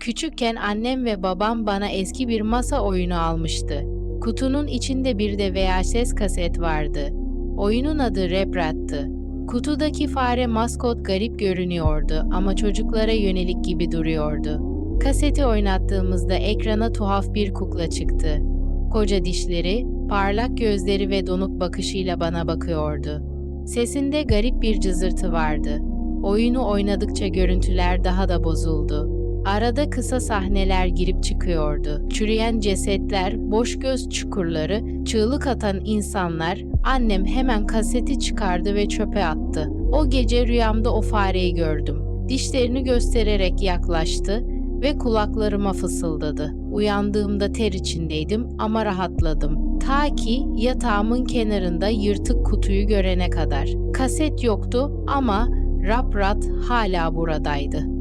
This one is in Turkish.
Küçükken annem ve babam bana eski bir masa oyunu almıştı. Kutunun içinde bir de VHS kaset vardı. Oyunun adı Reprat'tı. Kutudaki fare maskot garip görünüyordu ama çocuklara yönelik gibi duruyordu. Kaseti oynattığımızda ekrana tuhaf bir kukla çıktı. Koca dişleri, parlak gözleri ve donuk bakışıyla bana bakıyordu. Sesinde garip bir cızırtı vardı. Oyunu oynadıkça görüntüler daha da bozuldu. Arada kısa sahneler girip çıkıyordu. Çürüyen cesetler, boş göz çukurları, çığlık atan insanlar, annem hemen kaseti çıkardı ve çöpe attı. O gece rüyamda o fareyi gördüm. Dişlerini göstererek yaklaştı ve kulaklarıma fısıldadı. Uyandığımda ter içindeydim ama rahatladım. Ta ki yatağımın kenarında yırtık kutuyu görene kadar. Kaset yoktu ama Raprat hala buradaydı.